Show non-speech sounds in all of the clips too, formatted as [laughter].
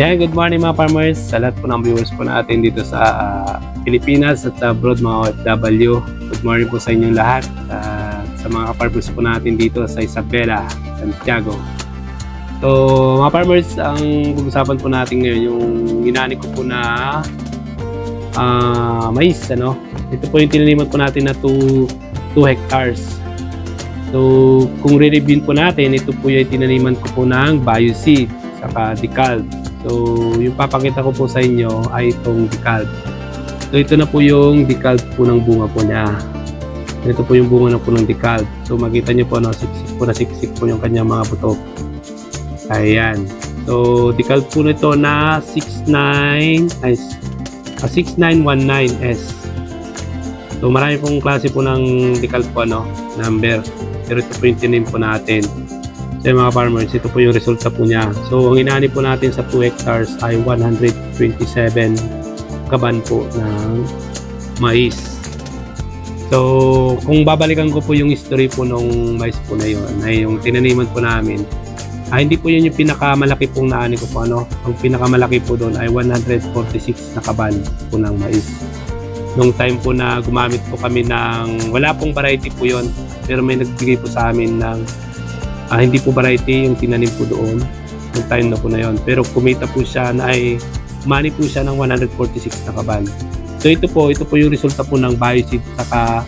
Yan, good morning mga farmers. Sa lahat po ng viewers po natin dito sa ah, Pilipinas at sa abroad mga OFW. Good morning po sa inyong lahat. Ah, sa mga farmers po natin dito sa Isabela, Santiago. So, mga farmers, ang pag-usapan po natin ngayon, yung ginani ko po na ah, mais, ano? Ito po yung tinaniman po natin na 2 2 hectares. So, kung re-review po natin, ito po yung tinaniman ko po ng bioseed saka decalb. So, yung papakita ko po sa inyo ay itong decalb. So, ito na po yung decalb po ng bunga po niya. Ito po yung bunga na po ng decalb. So, makita niyo po, no, siksik po na siksik po yung kanyang mga buto. Ayan. So, decalb po nito na 69, ay, ah, 6919S. So, marami pong klase po ng decalb po, no, number. Pero ito po yung tinanim po natin sa mga farmers, ito po yung resulta po niya. So, ang inani po natin sa 2 hectares ay 127 kaban po ng mais. So, kung babalikan ko po yung history po nung mais po na yun, ay yung tinaniman po namin, ay hindi po yun yung pinakamalaki pong naani ko po ano. Ang pinakamalaki po doon ay 146 na kaban po ng mais. Nung time po na gumamit po kami ng, wala pong variety po yon pero may nagbigay po sa amin ng Ah, hindi po variety yung tinanim po doon yung time na po na yon. Pero kumita po siya na ay money po siya ng 146 na kaban. So ito po, ito po yung resulta po ng bioseed saka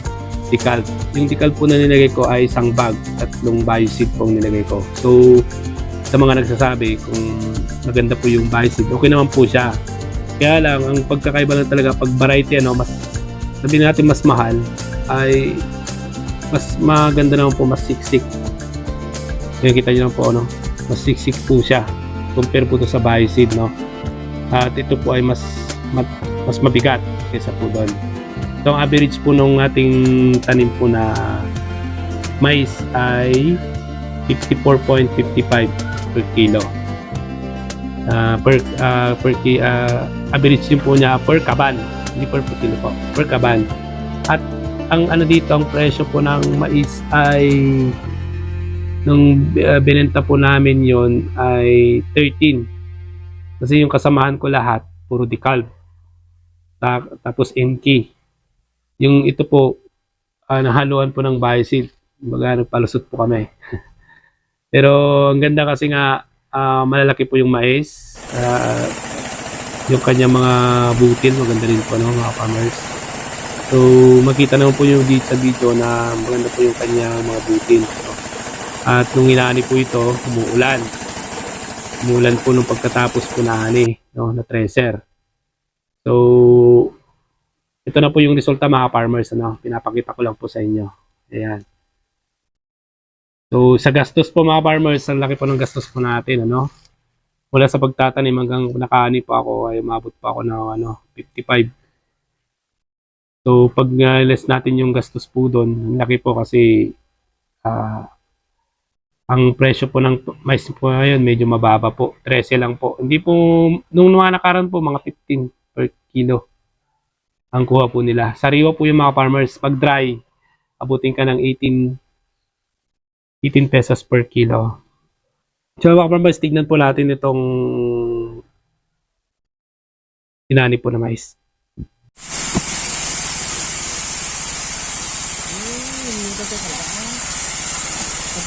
decalb. Yung decalb po na nilagay ko ay isang bag, tatlong bioseed po ang nilagay ko. So sa mga nagsasabi kung maganda po yung bioseed, okay naman po siya. Kaya lang, ang pagkakaiba lang talaga pag variety ano, mas sabihin natin mas mahal ay mas maganda naman po, mas siksik yung kita nyo po, ano, mas siksik po siya compare po to sa bioseed, no? At ito po ay mas mat, mas mabigat kaysa po doon. So, ang average po nung ating tanim po na mais ay 54.55 per kilo. Ah, per ah, per ah, average din po niya per kaban, hindi per kilo po, per kaban. At ang ano dito, ang presyo po ng mais ay nung uh, binenta po namin yon ay 13. Kasi yung kasamahan ko lahat, puro decalb. Ta- tapos MK. Yung ito po, uh, nahaluan po ng bioseed. Baga, nagpalusot po kami. [laughs] Pero ang ganda kasi nga, ah, malalaki po yung mais. Ah, yung kanya mga butil, maganda rin po, no, mga farmers. So, makita naman po yung dito sa video na maganda po yung kanya mga butil. No? At nung inaani po ito, umuulan. Umuulan po nung pagkatapos po na ani, no, na treasure. So, ito na po yung resulta mga farmers, ano, pinapakita ko lang po sa inyo. Ayan. So, sa gastos po mga farmers, ang laki po ng gastos po natin, ano. Mula sa pagtatanim hanggang nakaani po ako, ay umabot pa ako ng ano, 55. So, pag uh, less natin yung gastos po doon, ang laki po kasi ah ang presyo po ng mais po ngayon medyo mababa po. 13 lang po. Hindi po, nung mga nakaraan po, mga 15 per kilo ang kuha po nila. Sariwa po yung mga farmers. Pag dry, abutin ka ng 18 18 pesos per kilo. So mga farmers, tignan po natin itong inani po na mais.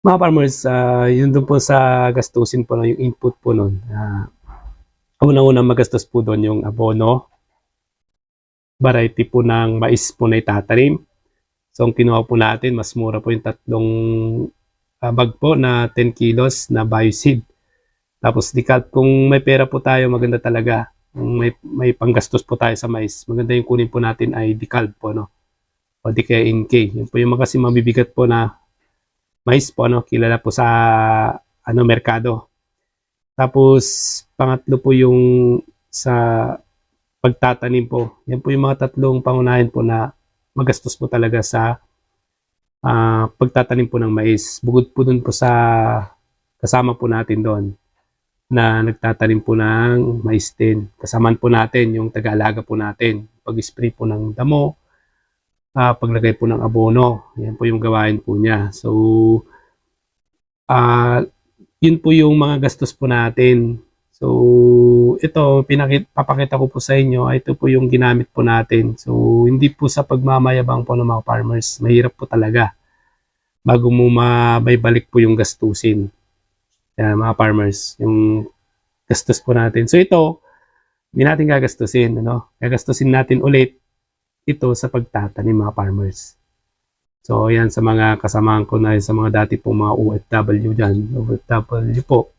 Mga farmers, ah, yun doon po sa gastusin po, no, yung input po nun. Uh, Unang-unang magastos po doon yung abono, variety po ng mais po na itatanim. So, ang kinuha po natin, mas mura po yung tatlong ah, bag po na 10 kilos na bioseed. Tapos, decal, kung may pera po tayo, maganda talaga. Kung may, may panggastos po tayo sa mais, maganda yung kunin po natin ay decal po, no? o di kaya NK. Yun po yung mga kasi mabibigat po na mais po, ano, kilala po sa ano, merkado. Tapos, pangatlo po yung sa pagtatanim po. Yan po yung mga tatlong pangunahin po na magastos po talaga sa ah, pagtatanim po ng mais. Bukod po dun po sa kasama po natin doon na nagtatanim po ng mais din. Kasamaan po natin yung taga-alaga po natin. Pag-spray po ng damo, ah, paglagay po ng abono. Yan po yung gawain po niya. So, ah, yun po yung mga gastos po natin. So, ito, pinakit, papakita ko po sa inyo, ay ito po yung ginamit po natin. So, hindi po sa pagmamayabang po ng mga farmers. Mahirap po talaga. Bago mo mabaybalik po yung gastusin. Yan, mga farmers. Yung gastos po natin. So, ito, hindi natin gagastusin. Ano? Gagastusin natin ulit ito sa pagtatanim mga farmers. So, yan sa mga kasamahan ko na sa mga dati po mga OFW dyan. OFW po.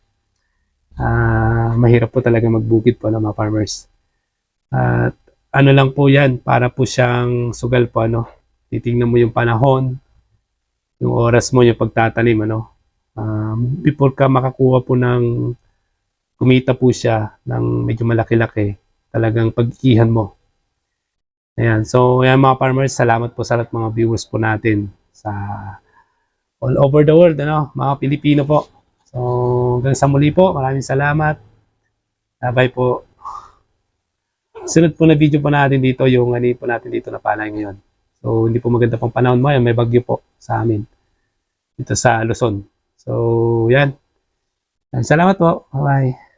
Ah, mahirap po talaga magbukid po ng mga farmers. At ano lang po yan, para po siyang sugal po ano. Titingnan mo yung panahon, yung oras mo, yung pagtatanim ano. Um, before ka makakuha po ng kumita po siya ng medyo malaki-laki, talagang pag-ihan mo. Ayan. So, ayan mga farmers, salamat po sa lahat mga viewers po natin sa all over the world, ano, mga Pilipino po. So, hanggang sa muli po, maraming salamat. Bye po. Sunod po na video po natin dito, yung ano po natin dito na palay ngayon. So, hindi po maganda pang panahon mo, may bagyo po sa amin. Dito sa Luzon. So, yan. Salamat po. Bye-bye.